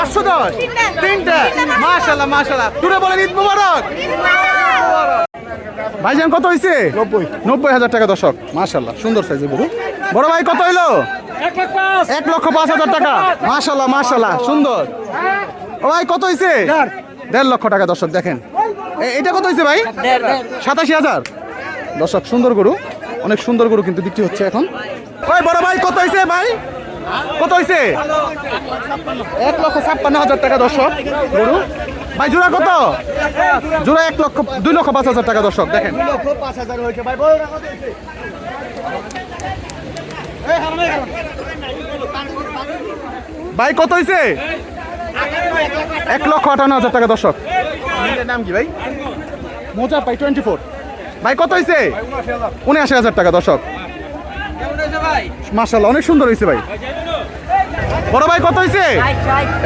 পাঁচশো দশ। তিনটা। মাশাল্লাহ মাশাল্লাহ। তুলে বলেন ঈদ মুবারক। ভাইজান কত হয়েছে নব্বই। নব্বই হাজার টাকা দর্শক মাশাল্লাহ সুন্দর সাইজের গরু বড়। ভাই কত হইল? এক লক্ষ পাঁচ। হাজার টাকা। মাশাল্লাহ মাশাল্লাহ সুন্দর। ও ভাই কত হয়েছে দেড়। লক্ষ টাকা দর্শক দেখেন। এ- এটা কত হয়েছে ভাই? সাতাশি হাজার। দর্শক সুন্দর গরু। অনেক সুন্দর গরু কিন্তু বিক্রি হচ্ছে এখন। ওই বড় ভাই কত হয়েছে ভাই? কত হয়েছে এক লক্ষ ছাপ্পান্ন হাজার টাকা দর্শক। গরু। ভাই জোড়া কত? জোড়া এক লক্ষ দুই লক্ষ পাঁচ হাজার টাকা দর্শক দেখেন। ভাই কত হয়েছে এক লক্ষ আটান্ন হাজার টাকা দর্শক। নাম কি ভাই? মোজা পাই টোয়েন্টি ফোর। ভাই কত হয়েছে উনআশি হাজার টাকা দর্শক। মার্শাল্লাহ অনেক সুন্দর হয়েছে ভাই। বড় ভাই কত হয়েছে?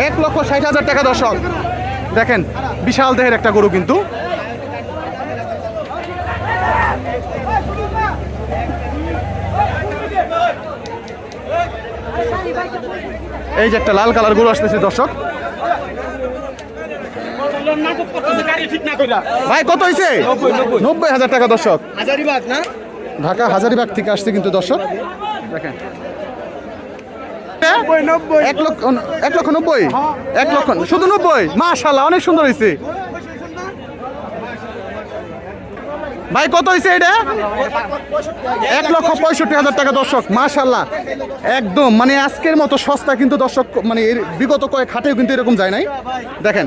এক লক্ষ ষাট হাজার টাকা দর্শক। দেখেন বিশাল দেহের একটা গরু কিন্তু। এই যে একটা লাল কালার গরু আসতেছে দর্শক। ভাই কত হয়েছে? নব্বই হাজার টাকা দর্শক। ঢাকা হাজারিবাগ থেকে আসছে কিন্তু দর্শক। দেখেন। এক লক্ষ নব্বই, এক লক্ষ, শুধু নব্বই। অনেক সুন্দর হয়েছে ভাই, কত হয়েছে এটা? এক লক্ষ পঁয়ষট্টি হাজার টাকা দর্শক একদম মানে আজকের মতো সস্তা কিন্তু দর্শক মানে বিগত কয়েক হাটেও কিন্তু এরকম যায় নাই। দেখেন।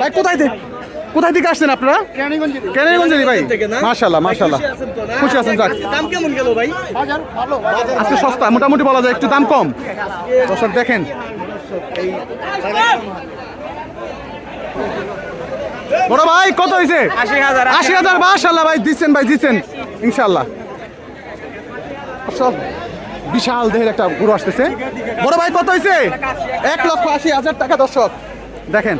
ভাই, কোথায় কোথায় থেকে আসছেন আপনারা? কেরানীগঞ্জেরই ভাই। মাশাল্লাহ মাশাল্লাহ খুশি আছেন যাক। দাম কেমন গেল ভাই? আজকে সস্তা মোটামুটি বলা যায় একটু দাম কম। দর্শক দেখেন। বড় ভাই কত হয়েছে আশি হাজার আশি হাজার মাশাল্লাহ ভাই দিচ্ছেন ভাই দিচ্ছেন ইনশাল্লাহ সব বিশাল দেহের একটা গরু আসতেছে। বড় ভাই কত হয়েছে এক লক্ষ আশি হাজার টাকা দর্শক। দেখেন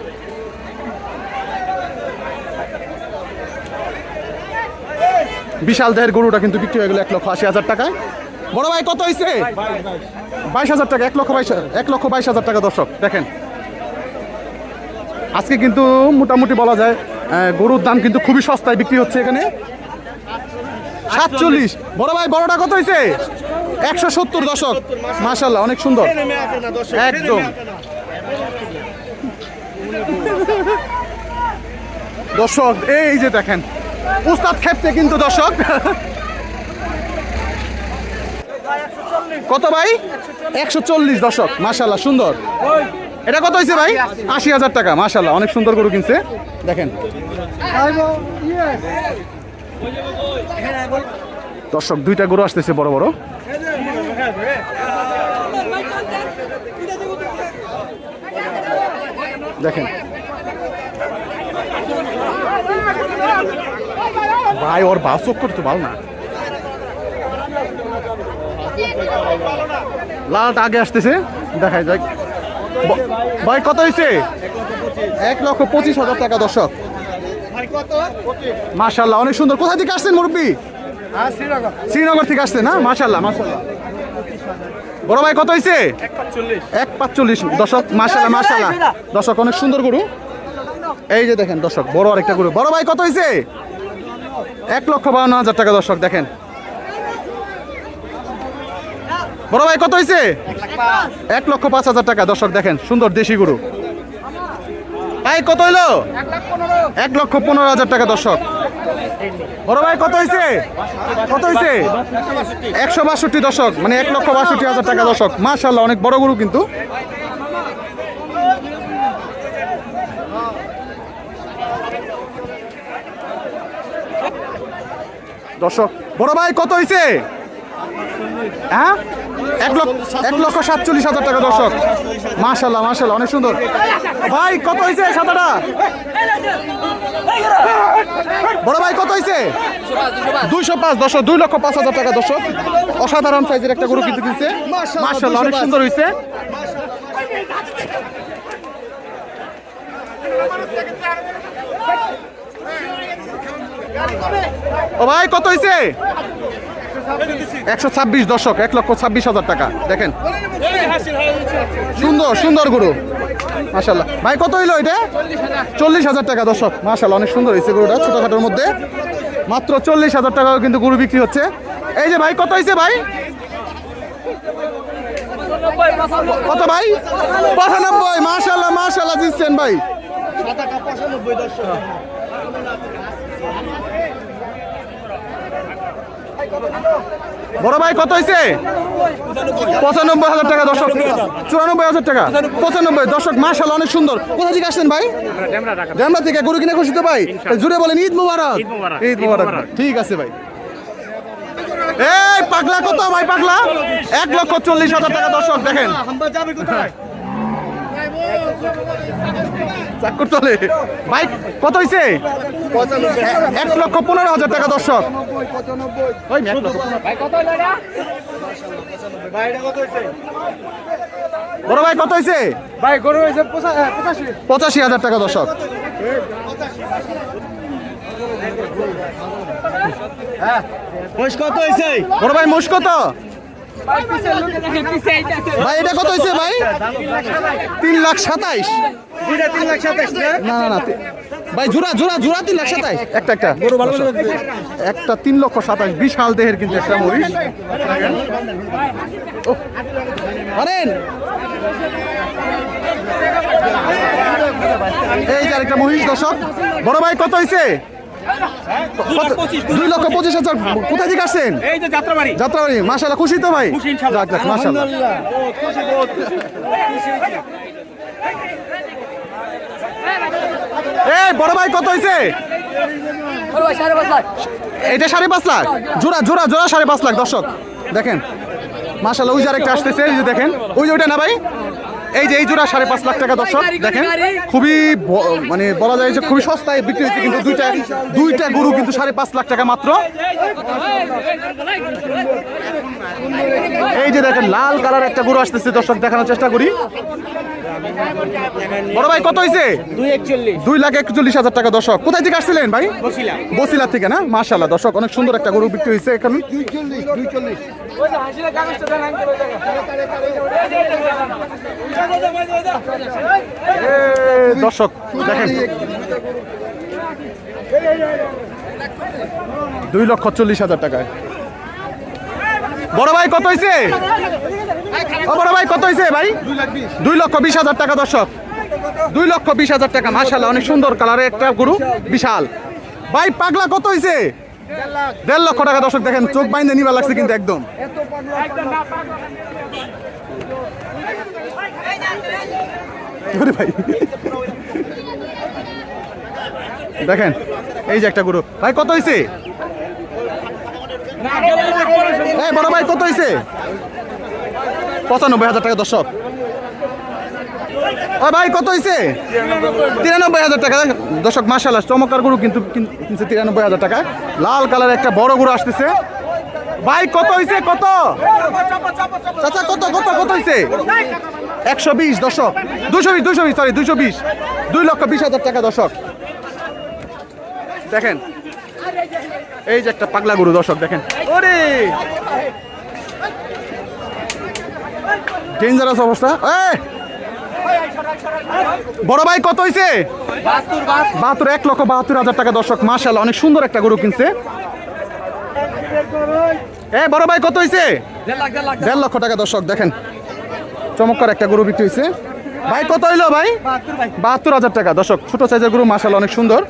বিশাল দেহের গরুটা কিন্তু বিক্রি হয়ে গেল এক লক্ষ আশি হাজার টাকায়। বড় ভাই, কত হয়েছে বাইশ হাজার টাকা, এক লক্ষ বাইশ এক লক্ষ বাইশ হাজার টাকা দর্শক, দেখেন। আজকে কিন্তু মোটামুটি বলা যায় গরুর দাম কিন্তু খুবই সস্তায় বিক্রি হচ্ছে এখানে। সাতচল্লিশ। বড় ভাই, বড়টা কত হয়েছে একশো সত্তর দশক মাশাল্লাহ অনেক সুন্দর। একদম। দর্শক, এই যে দেখেন উস্তাদ খেপছে কিন্তু দর্শক। কত ভাই? একশো চল্লিশ দশক মাশাল্লাহ সুন্দর। এটা কত হয়েছে ভাই? আশি হাজার টাকা মাশাল্লাহ অনেক সুন্দর গরু কিনছে। দেখেন। দর্শক, দুইটা গরু আসতেছে বড় বড়। দেখেন। ভাই, ওর বাস করতে ভালো না। লালটা আগে আসতেছে, দেখাই যাক। ভাই, কত হয়েছে এক লক্ষ পঁচিশ হাজার টাকা, দর্শক। মাশাল্লাহ অনেক সুন্দর। কোথা থেকে আসছেন মুরব্বী? শ্রীনগর থেকে আসছেন না? মাশাল্লাহ মাশাল্লাহ বড় ভাই, কত হয়েছে এক পাঁচচল্লিশ দর্শক মাশাল্লাহ মাশাল্লাহ দর্শক, অনেক সুন্দর গরু। এই যে দেখেন, দর্শক, বড় আরেকটা গরু। বড় ভাই, কত হয়েছে এক লক্ষ বাউন্ন হাজার টাকা, দর্শক, দেখেন। বড় ভাই, কত হয়েছে এক লক্ষ পাঁচ হাজার টাকা, দর্শক, দেখেন, সুন্দর দেশি গরু। ভাই, কত হইল? এক লক্ষ পনেরো হাজার টাকা, দর্শক। বড় ভাই, কত হয়েছে কত হয়েছে একশো বাষট্টি দশক মানে এক লক্ষ বাষট্টি হাজার টাকা দশক মাশাল্লাহ অনেক বড় গরু কিন্তু। দর্শক বড় ভাই কত হয়েছে হ্যাঁ? এক লক্ষ এক লক্ষ সাতচল্লিশ হাজার টাকা দর্শক। মাশাল্লাহ মাশাল্লাহ অনেক সুন্দর। ভাই কত হয়েছে সাদাটা? বড় ভাই কত হয়েছে দুইশো পাঁচ দর্শক দুই লক্ষ পাঁচ হাজার টাকা দর্শক। অসাধারণ সাইজের একটা গরু কিন্তু কিনছে। মাশাল্লাহ অনেক সুন্দর হয়েছে ও ভাই, কত হয়েছে একশো ছাব্বিশ দশক, এক লক্ষ ছাব্বিশ হাজার টাকা। দেখেন। সুন্দর সুন্দর গরু। মাশাল্লাহ ভাই, কত হইল এটা? চল্লিশ হাজার টাকা দর্শক মাশাল্লাহ অনেক সুন্দর হয়েছে গরুটা ছোটখাটোর মধ্যে। মাত্র চল্লিশ হাজার টাকা কিন্তু গরু বিক্রি হচ্ছে। এই যে ভাই, কত হয়েছে ভাই? কত ভাই? পঁচানব্বই। মাশাল্লাহ মাশাল্লাহ দিচ্ছেন ভাই। বড় ভাই কত হয়েছে পঁচানব্বই হাজার টাকা দর্শক। চুরানব্বই হাজার টাকা। পঁচানব্বই দর্শক মাশাল্লাহ অনেক সুন্দর। কোথা থেকে আসছেন ভাই? ড্যামরা থেকে গরু কিনে খুশি তো ভাই জুড়ে বলেন ঈদ মুবারক। ঈদ মুবারক। ঠিক আছে ভাই। এই পাগলা কত ভাই পাগলা? এক লক্ষ চল্লিশ হাজার টাকা দর্শক দেখেন। চাকুর তলে ভাই কত হয়েছে এক লক্ষ পনেরো হাজার টাকা দর্শক। বড় ভাই কত হয়েছে ভাই গরু হয়েছে পঁচাশি। পঁচাশি হাজার টাকা দর্শক। বয়স কত হয়েছে বড় ভাই মোষ কত? ভাই এটা কত হয়েছে ভাই? তিন লাখ সাতাইশ। না না না ভাই জোড়া জোড়া জোড়া তিন লাখ সাতাইশ। একটা একটা। একটা তিন লক্ষ সাতাইশ বিশাল দেহের কিন্তু একটা মহিষ ওহ, পারেন এই যে আরেকটা মহিষ দর্শক। বড় ভাই কত হয়েছে? দুই লক্ষ পঁচিশ হাজার। কোথায় থেকে আসছেন? এই যে যাত্রাবাড়ি। খুশি তো ভাই? এই বড় ভাই কত হয়েছে এটা সাড়ে পাঁচ লাখ। জোড়া জোড়া জোড়া সাড়ে পাঁচ লাখ দর্শক। দেখেন মাশাল্লাহ ওই যে আরেকটা আসতেছে এই যে দেখেন। ওই যে ওইটা না ভাই? এই যে এই জোড়া সাড়ে পাঁচ লাখ টাকা দর্শক, দেখেন, খুবই মানে বলা যায় যে খুবই সস্তায় বিক্রি হয়েছে, কিন্তু দুইটা দুইটা গরু কিন্তু সাড়ে পাঁচ লাখ টাকা মাত্র। এই যে দেখেন, লাল কালার একটা গরু আসতেছে, দর্শক, দেখানোর চেষ্টা করি। বড় ভাই কত হয়েছে দুই লাখ একচল্লিশ হাজার টাকা দর্শক। কোথায় থেকে আসছিলেন ভাই? বসিলা। থেকে না? মাশাল্লাহ দর্শক অনেক সুন্দর একটা গরু বিক্রি হয়েছে এখানে। দর্শক দেখেন। দুই লক্ষ চল্লিশ হাজার টাকায়। বড় ভাই কত হয়েছে ও বড় ভাই কত হয়েছে ভাই? দুই লক্ষ বিশ হাজার টাকা, দর্শক। দুই লক্ষ বিশ হাজার টাকা মাশাল্লাহ অনেক সুন্দর কালারের একটা গরু, বিশাল। ভাই, পাগলা কত হয়েছে দেড় লক্ষ টাকা, দর্শক, দেখেন, চোখ বাইন্দে নিবা লাগছে কিন্তু একদম। ভাই। দেখেন, এই যে একটা গরু। ভাই, কত হয়েছে এই, বড় ভাই, কত হয়েছে পঁচানব্বই হাজার টাকা, দর্শক। ও ভাই, কত হয়েছে তিরানব্বই হাজার টাকা। দর্শক মাসাল্লাহ চমৎকার গরু কিন্তু কিনছে তিরানব্বই হাজার টাকা। লাল কালার একটা বড় গরু আসতেছে। ভাই, কত হয়েছে কত? চাচা, কত কত কত হয়েছে একশো বিশ, দর্শক। দুশো বিশ দুশো বিশ সরি দুশো বিশ। দুই লক্ষ বিশ হাজার টাকা, দর্শক। দেখেন এই যে একটা পাগলা গরু, দর্শক দেখেন। ওরে! ডেঞ্জারাস অবস্থা! বড় ভাই, কত হয়েছে বাহাত্তর, এক লক্ষ বাহাত্তর হাজার টাকা, দর্শক। মার্শাল অনেক সুন্দর একটা গরু কিনছে। এ, বড় ভাই, কত হয়েছে দেড় লক্ষ টাকা, দর্শক, দেখেন। চমৎকার একটা গরু বিক্রি হয়েছে ভাই, কত হইল ভাই? বাহাত্তর হাজার টাকা, দর্শক। ছোট সাইজের গরু মার্শাল অনেক সুন্দর।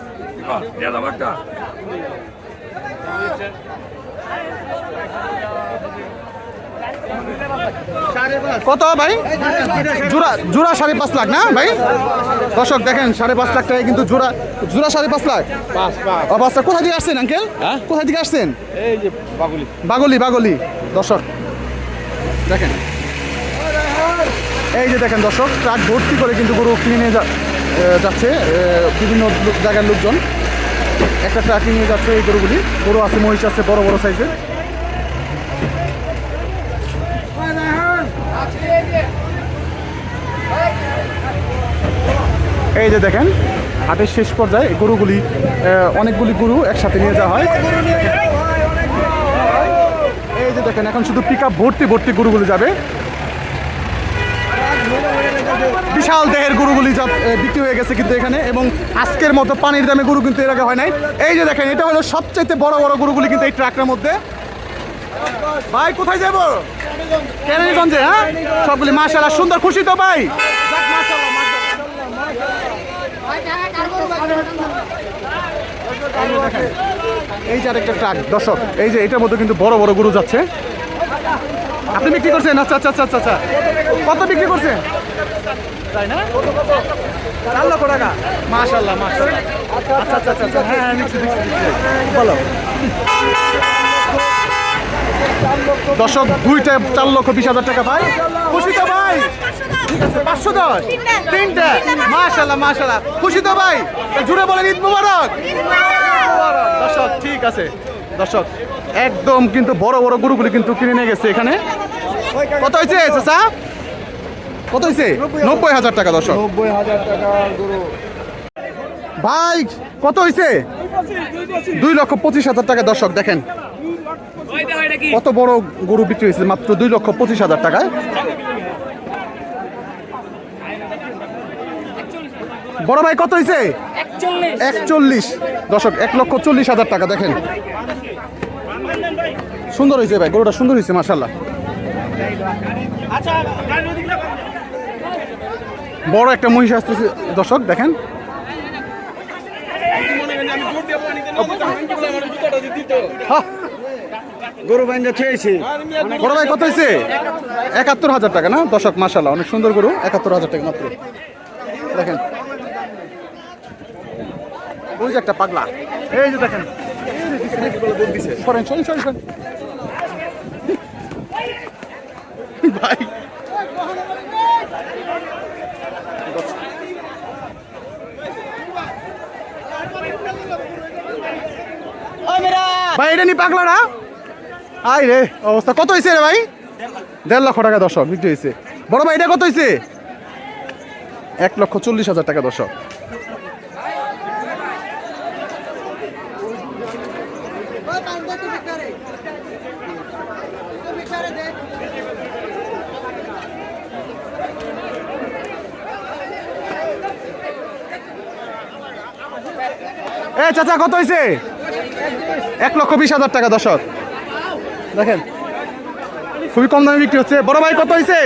কত ভাই? জোড়া জোড়া সাড়ে পাঁচ লাখ না ভাই? দর্শক দেখেন সাড়ে পাঁচ লাখ টাকা কিন্তু জোড়া জোড়া সাড়ে পাঁচ লাখ। ও বাচ্চা কোথা থেকে আসছেন আঙ্কেল কোথা থেকে আসছেন? এই যে বাগুলি। বাগলি বাগলি। দর্শক দেখেন। এই যে দেখেন দর্শক ট্রাক ভর্তি করে কিন্তু গরু কিনে নিয়ে যাচ্ছে বিভিন্ন জায়গার লোকজন। একটা ট্রাক নিয়ে যাচ্ছে এই গরুগুলি। গরু আছে, মহিষ আছে, বড় বড় সাইজের। এই যে দেখেন, হাটের শেষ পর্যায়ে গরুগুলি অনেকগুলি গরু একসাথে নিয়ে যাওয়া হয়। এই যে দেখেন, এখন শুধু পিক আপ ভর্তি ভর্তি গরুগুলি যাবে। বিশাল দেহের গরুগুলি যা- বিক্রি হয়ে গেছে কিন্তু এখানে এবং আজকের মতো পানির দামে গরু কিন্তু এর আগে হয় নাই। এই যে দেখেন, এটা হলো সবচেয়ে বড় বড় গরুগুলি কিন্তু এই ট্রাকের মধ্যে। ভাই, কোথায় যাব? কেরানীগঞ্জে হ্যাঁ? সবগুলি মাশাআল্লাহ সুন্দর, খুশি তো ভাই। এই যে আরেকটা ট্রাক, দর্শক, এই যে এটার মধ্যে কিন্তু বড় বড় গরু যাচ্ছে। আপনি বিক্রি করছেন? আচ্ছা আচ্ছা আচ্ছা আচ্ছা আচ্ছা। কত বিক্রি করছে? তাই না? চার লক্ষ টাকা। মাশাল্লাহ মাশাল্লাহ আচ্ছা আচ্ছা আচ্ছা আচ্ছা হ্যাঁ হ্যাঁ নিচ্ছি, নিচ্ছি, নিচ্ছি। বলো। দর্শক দুইটা চার লক্ষ বিশ হাজার টাকা ভাই। খুশি তো ভাই? ঠিক আছে পাঁচশো দশ। তিনটা। মাশাল্লাহ মাশাল্লাহ খুশি তো ভাই? জুড়ে বলেন ঈদ মুবারক। মুবারক। দর্শক ঠিক আছে। দর্শক একদম কিন্তু বড় বড় গরুগুলি কিন্তু কিনে নিয়ে গেছে এখানে। কত হয়েছে চাচা? কত হয়েছে নব্বই হাজার। টাকা দর্শক। নব্বই হাজার টাকা গরু। ভাই কত হয়েছে দুই লক্ষ পঁচিশ হাজার টাকা দর্শক দেখেন। কত বড় গরু বিক্রি হয়েছে মাত্র দুই লক্ষ পঁচিশ হাজার টাকায়। বড় ভাই কত হয়েছে একচল্লিশ। দর্শক এক লক্ষ চল্লিশ হাজার টাকা দেখেন। সুন্দর হয়েছে ভাই গরুটা সুন্দর হয়েছে মাসাল্লাহ বড় একটা মহিষ আসতেছে দর্শক, দেখেন। গরু বাইন্দা খেয়েছি বড় ভাই, কত হয়েছে একাত্তর হাজার টাকা, না? দর্শক মাসাল্লাহ অনেক সুন্দর গরু, একাত্তর হাজার টাকা মাত্র। দেখেন। ওই যে একটা পাগলা। এই যে দেখেন। ভাই ভাই, এটা নি পাগলা না? আই রে, অবস্থা। কত হয়েছে রে ভাই? দেড় লক্ষ টাকা দর্শক, বিক্রি হয়েছে বড় ভাই, এটা কত হয়েছে এক লক্ষ চল্লিশ হাজার টাকা দর্শক। এ, চাচা, কত হয়েছে এক লক্ষ বিশ হাজার টাকা দর্শক। দেখেন, খুবই কম দামে বিক্রি হচ্ছে। বড় ভাই, কত হয়েছে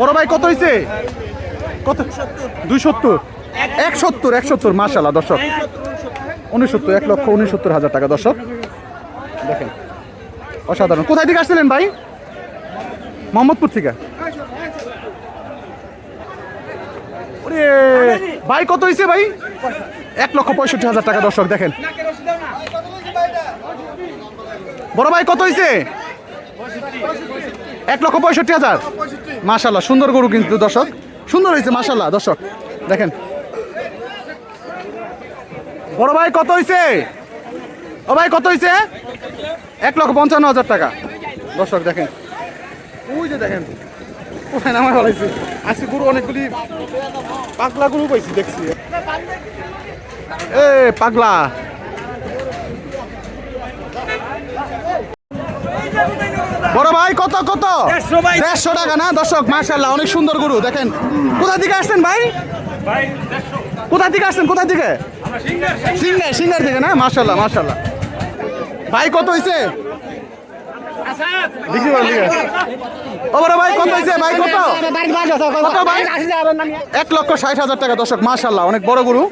বড় ভাই, কত হয়েছে কত? দুই সত্তর এক সত্তর এক সত্তর মার্শাল্লাহ দর্শক। উনসত্তর, এক লক্ষ উনসত্তর হাজার টাকা, দর্শক। দেখেন, অসাধারণ। কোথায় থেকে আসছিলেন ভাই? মোহাম্মদপুর থেকে ওরে ভাই কত হয়েছে ভাই? এক লক্ষ পঁয়ষট্টি হাজার টাকা দর্শক দেখেন। বড় ভাই কত হয়েছে এক লক্ষ পঁয়ষট্টি হাজার। মাশাল্লাহ সুন্দর গরু কিন্তু দর্শক। সুন্দর হয়েছে মাশাল্লাহ দর্শক দেখেন। বড় ভাই কত হয়েছে ও ভাই কত হয়েছে এক লক্ষ পঞ্চান্ন হাজার টাকা। দর্শক দেখেন। ওই যে দেখেন ওখানে আমার ভালো আজকে গরু অনেকগুলি পাগলা গরু পাইছি দেখছি। এ পাগলা। বড় ভাই কত কত? দেড়শো। টাকা না? দর্শক মাশাল্লাহ অনেক সুন্দর গরু দেখেন। কোথা থেকে আসছেন ভাই? কোথা থেকে আসছেন? কোথা থেকে? Singer singer. থেকে না? মাশাল্লাহ মাশাল্লাহ ভাই কত হয়েছে বিক্রি করেন ভাই এক লক্ষ ষাট হাজার টাকা দর্শক মাশাল্লাহ অনেক বড় গরু।